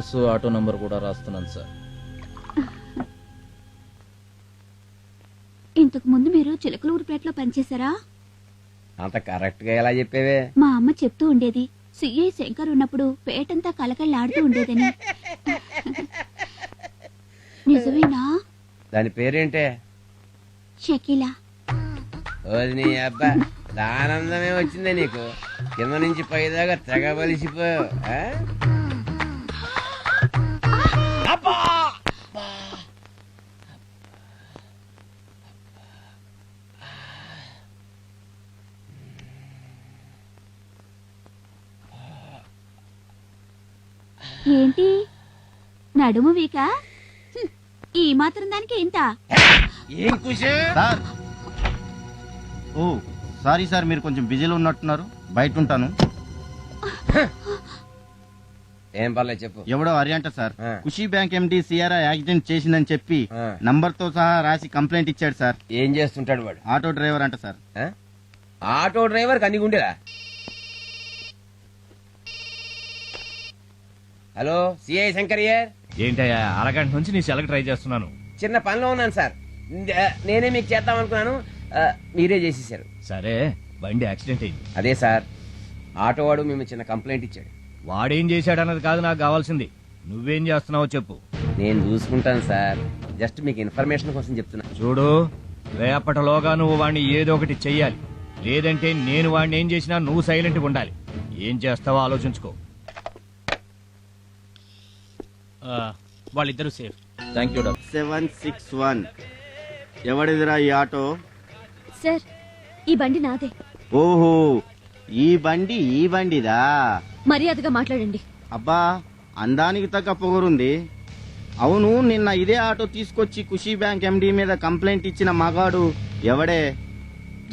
Address auto number కూడా రాస్తున్నాను sir. ఇంతకు ముందు మీరు చిలకలూరుపేటలో పనిచేశారా? అంత కరెక్ట్గా ఎలా చెప్పేవే? మా అమ్మ చెప్తూ ఉండేది సిఐ శంకర్ ఉన్నప్పుడు పేటంతా కలకళ్ళాడుతూ ఉండేదని. నిజమేనా? దాని పేరేంటే? షకీలా. ఓది నీ అబ్బా ఆనందమే వచ్చిందే నీకు. కింద నుంచి పైదాకా తెగ బలిసిపోయావు ఏంటి? నడుము వీక? ఈ మాత్రం దానికి ఇంత? ఏం కుషు? సార్. ఓ సారీ సార్ మీరు కొంచెం బిజీలో ఉన్నట్టున్నారు. బయట ఉంటాను ఏం పర్లేదు చెప్పు. ఎవడో అరియంట సార్. ఆ. Khushi bank MD CRI accident చేసిందని చెప్పి ఆ. నంబర్తో సహా రాసి కంప్లైంట్ ఇచ్చాడు సార్. ఏం చేస్తుంటాడు వాడు? ఆటో డ్రైవర్ అంట సార్. ఆ? ఆటో డ్రైవర్ కన్ని గుండెలా? హలో సిఐ శంకర్యర్ ఏంటయ్యా అరగంట నుంచి నీ సెలకు ట్రై చేస్తున్నాను. చిన్న పనిలో ఉన్నాను సార్. నేనే మీకు చేద్దాం అనుకున్నాను. మీరే చేసేసారు. సరే బండి యాక్సిడెంట్ అయింది. అదే సార్ ఆటో వాడు మేము చిన్న కంప్లైంట్ ఇచ్చాడు. వాడేం చేశాడన్నది కాదు నాకు కావాల్సింది. నువ్వేం చేస్తున్నావో చెప్పు. నేను చూసుకుంటాను సార్. జస్ట్ మీకు ఇన్ఫర్మేషన్ కోసం చెప్తున్నా. చూడు రేపటిలోగా నువ్వు వాడిని ఏదో ఒకటి చెయ్యాలి. లేదంటే నేను వాడిని ఏం చేసినా నువ్వు సైలెంట్గా ఉండాలి. ఏం చేస్తావో ఆలోచించుకో. వాళ్ళిద్దరూ safe thank you doctor seven six one. ఎవడిదిరా ఈ ఆటో? సార్ ఈ బండి నాదే. ఓహో ఈ బండి ఈ బండిదా? మర్యాదగా మాట్లాడండి. అబ్బా అందానికి తగ్గ పొగరుంది. అవును నిన్న ఇదే ఆటో తీసుకొచ్చి ఖుషీ బ్యాంక్ ఎండి మీద కంప్లైంట్ ఇచ్చిన మగాడు ఎవడే?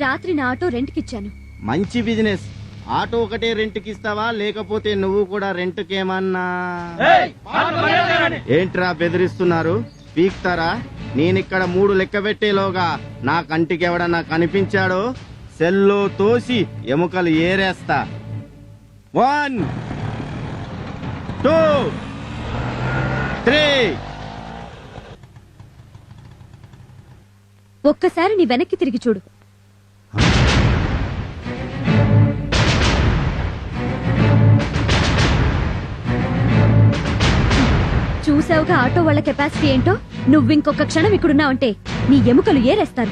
రాత్రి నా ఆటో రెంట్కిచ్చాను. మంచి బిజినెస్. ఆటో ఒకటే రెంట్కి ఇస్తావా? లేకపోతే నువ్వు కూడా రెంట్కేమన్నా? ఏంట్రా బెదిరిస్తున్నారు? పీక్తారా? నేనిక్కడ మూడు లెక్క పెట్టేలోగా నా కంటికి ఎవడన్నా కనిపించాడో? సెల్లో తోసి ఎముకలు ఏరేస్తా. One two three. ఒక్కసారి నీ వెనక్కి తిరిగి చూడు. చూసావుగా ఆటో వాళ్ళ కెపాసిటీ ఏంటో? నువ్వింకొక క్షణం ఇక్కడున్నావంటే నీ ఎముకలు ఏరేస్తారు.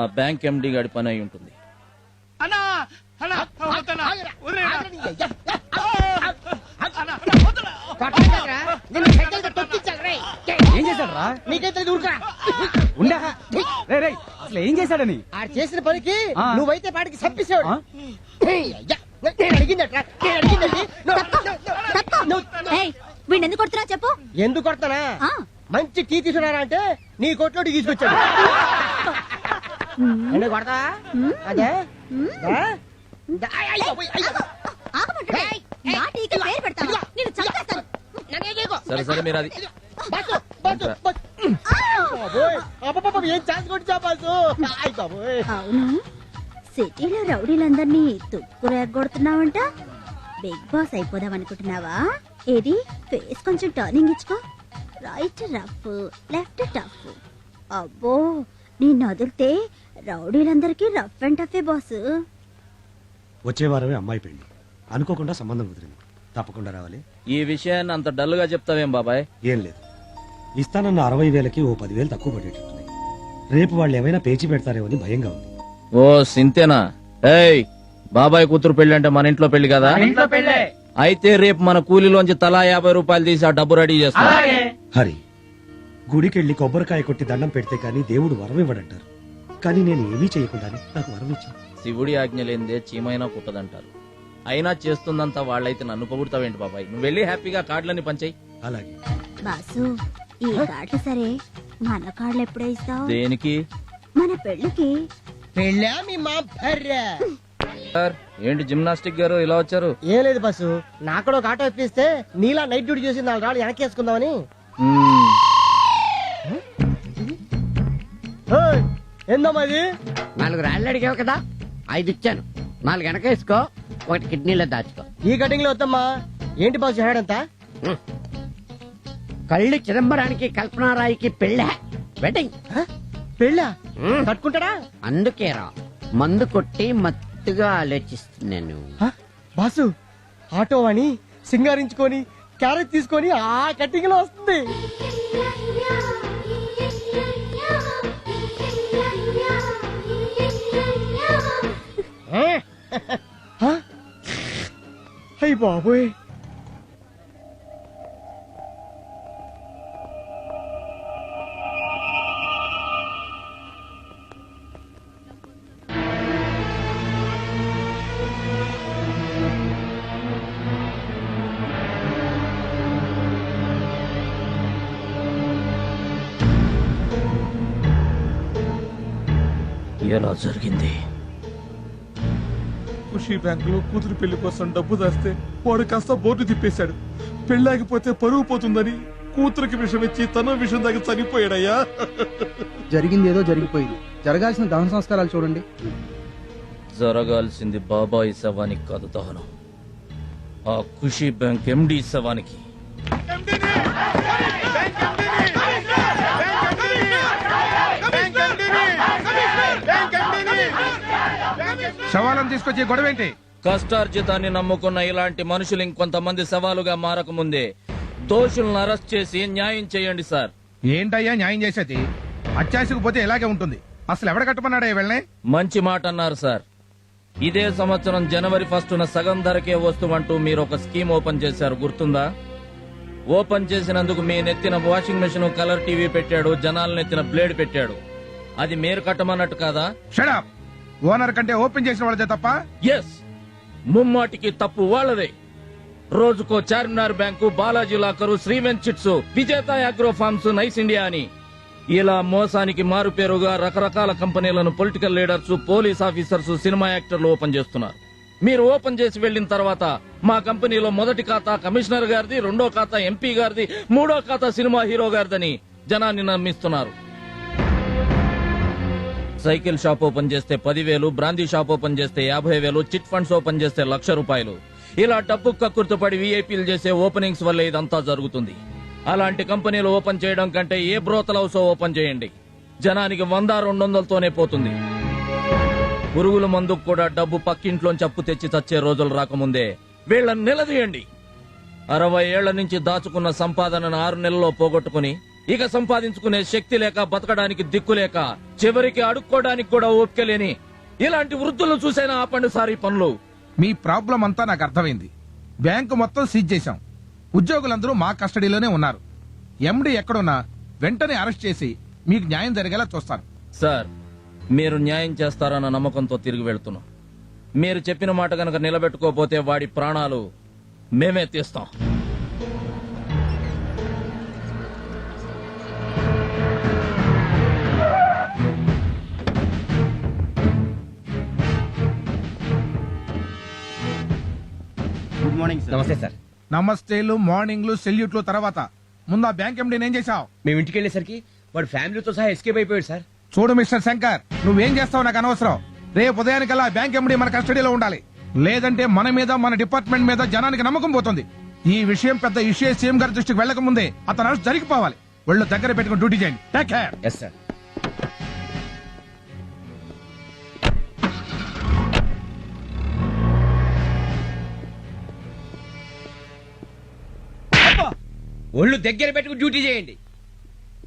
ఆ బ్యాంక్ ఎండి గాడి పని అయి ఉంటుంది. అన్నా అన్నా వద్దన్నా ఒరే ఏం చేశాడు రా నీకైతే ఊరుకురా. ఉండా? రే రే అసలు ఏం చేశాడని? ఆడు చేసిన పనికి. నువ్వైతే పాటికి చంపేసాడు ఆ? నేను అడిగిందట్రా నేను అడిగిందండి ఏయ్ వీడిని ఎందుకు కొడుతున్నా చెప్పు? ఎందుకు కొడతానా ఆ. మంచి టీ తీసుకున్నారా అంటే నీ కొట్లోకి తీసుకొచ్చాడు. అంటే కొడతా అదే. సరే సరే మీరు ఏం ఛాన్స్ కొట్టా అవును. సిటీలో రౌడీలందరినీ తుక్కు రేగొడుతున్నావంట. బిగ్ బాస్ అయిపోదాం అనుకుంటున్నావా ఏది? ఫేస్ కొంచెం టర్నింగ్ ఇచ్చుకో. Right rough left tough. అబ్బో నిన్ను వదిలితే రౌడీలందరికీ రఫ్ అండ్ టఫే బాస్. వచ్చే వారమే అమ్మాయి పెళ్ళి. అనుకోకుండా సంబంధం కుదిరింది. తప్పకుండా రావాలి. ఈ విషయాన్ని అంత డల్గా చెప్తావేం బాబాయ్? ఏం లేదు. ఇస్తానన్న అరవై వేలకి ఓ పదివేలు తక్కువ పడేటట్టున్నాయి రేపు వాళ్ళు ఏమైనా పేచి పెడతారేమో అని భయంగా ఉంది. ఓ సింతేనా? ఏయ్ బాబాయ్ కూతురు పెళ్ళి అంటే మన ఇంట్లో పెళ్ళి కదా? ఇంట్లో పెళ్ళే అయితే రేపు మన కూలీలోంచి తలా యాభై రూపాయలు తీసి ఆ డబ్బు రెడీ చేస్తా. హరి గుడికెళ్ళి కొబ్బరికాయ కొట్టి దండం పెడితే కానీ దేవుడు వరం ఇవ్వడంటారు కానీ నేను ఏమీ చేయకుండానే నాకు వరం ఇచ్చాను శివుడి ఆజ్ఞ లేనిదే చీమైనా పుట్టదంటారు. అయినా చేస్తుందంతా వాళ్ళైతే నన్ను పొగుడతావేంటి బాబాయ్? నువ్వు వెళ్ళి హ్యాపీగా కార్డులని పంచాయి. అలాగే. బాసు ఈ కార్డులు సరే మన కార్డులు ఎప్పుడో ఇస్తావు? దేనికి? మన పెళ్ళికి. పెళ్ళా మీ భార్య సార్ ఏంటి జిమ్నాస్టిక్ గారు ఇలా వచ్చారు? ఏం లేదు బస్సు నాకు కూడా ఒక ఆటో ఇప్పిస్తే నీలా నైట్ డ్యూటీ చేసి నాలుగు రాళ్ళు వెనక్కి వేసుకుందామని మ్మ్. ఏందమ్మా ఇది నాలుగు రాళ్ళు అడిగావు కదా ఐదు ఇచ్చాను. నాలుగు వెనక వేసుకో ఒకటి కిడ్నీలో దాచుకో. ఈ కటింగ్లో వద్దమ్మా. ఏంటి బాస్ హేడంతా కళ్ళు చిదంబరానికి కల్పనారాయికి పెళ్ళ? వెడ్డింగ్. పెళ్ళా? కట్టుకుంటాడా? అందుకేరా మందు కొట్టి మత్తుగా ఆలోచిస్తున్నాను? బాసు ఆటో అని సింగారించుకొని క్యారెట్ తీసుకొని ఆ కటింగ్లో వస్తుంది. అయ్ బాబోయ్ ఎలా జరిగింది. ఖుషి బ్యాంక్లో కూతురు పెళ్ళి కోసం డబ్బు దాస్తే వాడు కాస్త బోర్డు తిప్పేశాడు. పెళ్ళాగిపోతే పరువు పోతుందని కూతురికి విషం ఇచ్చి తన విషం దాకా చనిపోయాడయ్యా. జరిగింది ఏదో జరిగిపోయింది. జరగాల్సిన దహన సంస్కారాలు చూడండి. జరగాల్సింది బాబాయ్ శవానికి కాదు దహనం. ఆ ఖుషి బ్యాంక్ ఎండి శవానికి. శవాలను తీసుకొచ్చి గొడవ ఏంటి? కష్టార్జితాన్ని నమ్ముకున్న ఇలాంటి మనుషులు ఇంకొంతమంది సవాలుగా మారకముందే దోషులను అరెస్ట్ చేసి న్యాయం చేయండి సార్. ఏంటయ్యా న్యాయం చేసేది? అత్యాశకు పోతే ఇలాగే ఉంటుంది. అసలు ఎవడ కట్టమన్నాడా వెళ్ళనే? మంచి మాట అన్నారు సార్. ఇదే సంవత్సరం జనవరి ఫస్టున సగం ధరకే వస్తువంటూ మీరు ఒక స్కీమ్ ఓపెన్ చేశారు గుర్తుందా? ఓపెన్ చేసినందుకు మీ నెత్తిన వాషింగ్ మెషిన్ కలర్ టీవీ పెట్టాడు జనాల నెత్తిన బ్లేడ్ పెట్టాడు. అది మీరు కట్టమన్నట్టు కాదా? షడప్ ఓనర్ కంటే ఓపెన్ చేసిన వాళ్ళదే తప్ప? ఎస్ ముమ్మాటికి తప్పు వాళ్ళదే. రోజుకో Charminar bank Balaji locker Sriven chits Vijetha agro farms nice India అని. ఇలా మోసానికి మారుపేరుగా రకరకాల కంపెనీలను political leaders police officers cinema యాక్టర్లు ఓపెన్ చేస్తున్నారు. మీరు ఓపెన్ చేసి వెళ్ళిన తర్వాత మా కంపెనీలో మొదటి ఖాతా కమిషనర్ గారిది రెండో ఖాతా ఎంపీ గారిది మూడో ఖాతా సినిమా హీరో గారిదని జనాన్ని నమ్మిస్తున్నారు. సైకిల్ షాప్ ఓపెన్ చేస్తే పదివేలు బ్రాందీ షాప్ ఓపెన్ చేస్తే యాభై వేలు చిట్ ఫండ్స్ ఓపెన్ చేస్తే లక్ష రూపాయలు. ఇలా డబ్బు కక్కుర్తుపడి వీఐపీలు చేసే ఓపెనింగ్స్ వల్ల ఇదంతా జరుగుతుంది. అలాంటి కంపెనీలు ఓపెన్ చేయడం కంటే ఏ బ్రోతల్ హౌస్ ఓపెన్ చేయండి. జనానికి వంద రెండు వందలతోనే పోతుంది. పురుగుల మందుకు కూడా డబ్బు పక్కింట్లోంచి అప్పు తెచ్చి చచ్చే రోజులు రాకముందే వీళ్ళని నిలదీయండి. అరవై ఏళ్ళ నుంచి దాచుకున్న సంపాదనను ఆరు నెలల్లో పోగొట్టుకుని ఇక సంపాదించుకునే శక్తి లేక బతకడానికి దిక్కు లేక చివరికి అడుక్కోవడానికి కూడా ఓపిక లేని ఇలాంటి వృద్ధులను చూసైనా ఆపండి సార్ ఈ పనులు. మీ ప్రాబ్లం అంతా నాకు అర్థమైంది. బ్యాంకు మొత్తం సీజ్ చేశాం. ఉద్యోగులందరూ మా కస్టడీలోనే ఉన్నారు. ఎండి ఎక్కడున్నా వెంటనే అరెస్ట్ చేసి మీకు న్యాయం జరిగేలా చూస్తాను. సార్ మీరు న్యాయం చేస్తారన్న నమ్మకంతో తిరిగి వెళ్తున్నాం. మీరు చెప్పిన మాట గనక నిలబెట్టుకోపోతే వాడి ప్రాణాలు మేమే తీస్తాం. మార్నింగ్ సార్ నమస్తే సార్ నమస్తేలు మార్నింగ్లు సెల్యూట్లు తర్వాత. ముందు ఆ బ్యాంక్ ఎండీని ఏం చేశావు? మేము ఇంటికి వెళ్ళేసరికి వాడు ఫ్యామిలీతో సహా ఎస్కేప్ అయిపోయాడు సార్ చూడు మిస్టర్ శంకర్ నువ్వేం చేస్తావు నాకు అనవసరం. రేపు ఉదయానికల్లా బ్యాంక్ ఎండి మన కస్టడీలో ఉండాలి. లేదంటే మన మీద మన డిపార్ట్మెంట్ మీద జనానికి నమ్మకం పోతుంది. ఈ విషయం పెద్ద ఇష్యూ సీఎం గారి దృష్టికి వెళ్ళక ముందే అతను జరిగిపోవాలి. ఒళ్ళు దగ్గర పెట్టుకుని డ్యూటీ చేయండి. టేక్ కేర్ ఎస్ సార్ ఒళ్ళు దగ్గర పెట్టుకుని డ్యూటీ చేయండి.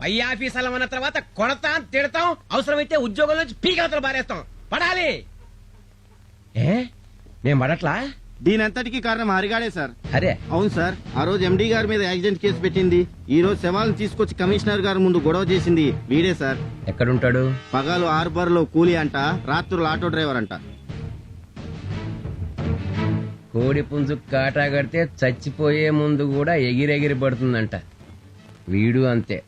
పై ఆఫీసర్లు అన్న తర్వాత కొడతాం తిడతాం అవసరమైతే ఉద్యోగం నుంచి పీకలతలు బారేస్తాం పడాలి. ఏ? మేము పడట్లా? దీని అంతటికి కారణం హరిగాడే సార్. అరే. అవును సార్. ఆ రోజు ఎండీ గారి మీద యాక్సిడెంట్ కేసు పెట్టింది. ఈ రోజు శవాలను తీసుకొచ్చి కమిషనర్ గారి ముందు గొడవ చేసింది వీడే సార్. ఎక్కడుంటాడు? పగలు హార్బర్లో కూలీ అంట రాత్రులు ఆటో డ్రైవర్ అంట. కోడి పుంజు కాటా కడితే చచ్చిపోయే ముందు కూడా ఎగిరెగిరి పడుతుందంట. వీడు అంతే.